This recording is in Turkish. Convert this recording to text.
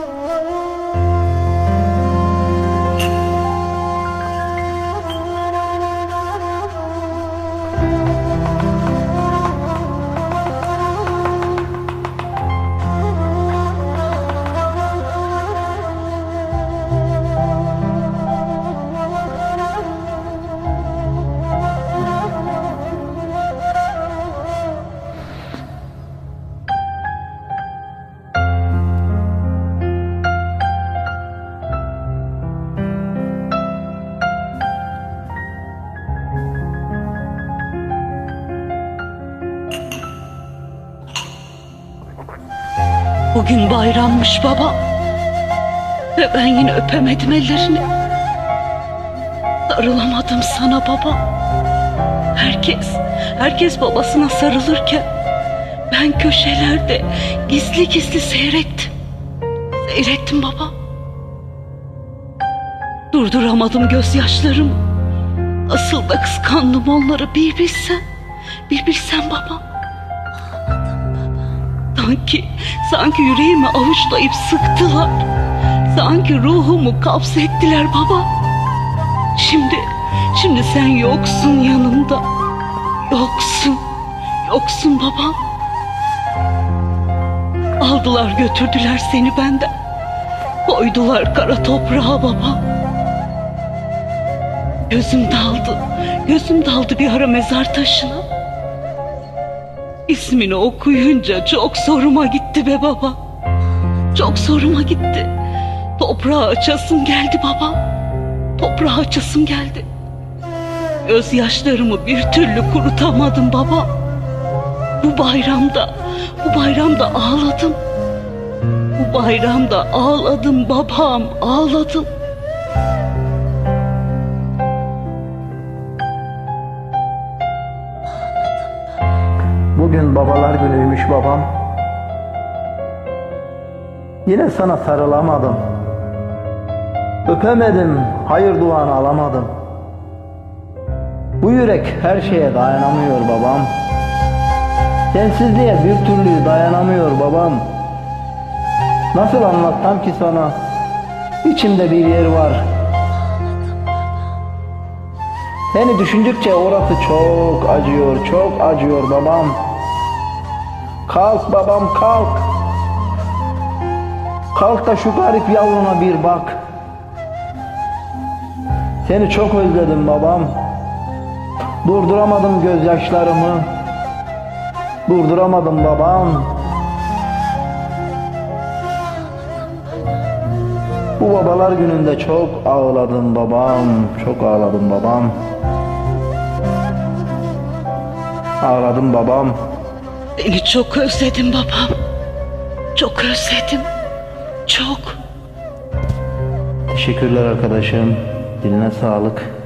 Oh, oh, oh. Bugün bayrammış baba. Ve ben yine öpemedim ellerini. Sarılamadım sana baba. Herkes, herkes babasına sarılırken ben köşelerde gizli gizli seyrettim. Seyrettim baba. Durduramadım gözyaşlarımı. Asıl da kıskandım onları bir bilsen. Bir bilsen baba. Sanki, sanki yüreğimi avuçlayıp sıktılar. Sanki ruhumu kapsettiler baba. Şimdi, şimdi sen yoksun yanımda. Yoksun, yoksun baba. Aldılar götürdüler seni benden. Koydular kara toprağa baba. Gözüm daldı, gözüm daldı bir ara mezar taşına. İsmini okuyunca çok zoruma gitti be baba. Çok zoruma gitti. Toprağa açasım geldi baba. Toprağa açasım geldi. Gözyaşlarımı bir türlü kurutamadım baba. Bu bayramda, bu bayramda ağladım. Bu bayramda ağladım babam, ağladım. Bugün babalar günüymüş babam. Yine sana sarılamadım. Öpemedim, hayır duanı alamadım. Bu yürek her şeye dayanamıyor babam. Sensizliğe bir türlü dayanamıyor babam. Nasıl anlatsam ki sana? İçimde bir yer var. Seni düşündükçe orası çok acıyor, çok acıyor babam. Kalk babam kalk. Kalk da şu garip yavruna bir bak. Seni çok özledim babam. Durduramadım gözyaşlarımı. Durduramadım babam. Bu babalar gününde çok ağladım babam. Çok ağladım babam. Ağladım babam. Seni çok özledim babam. Çok özledim. Çok. Teşekkürler arkadaşım. Diline sağlık.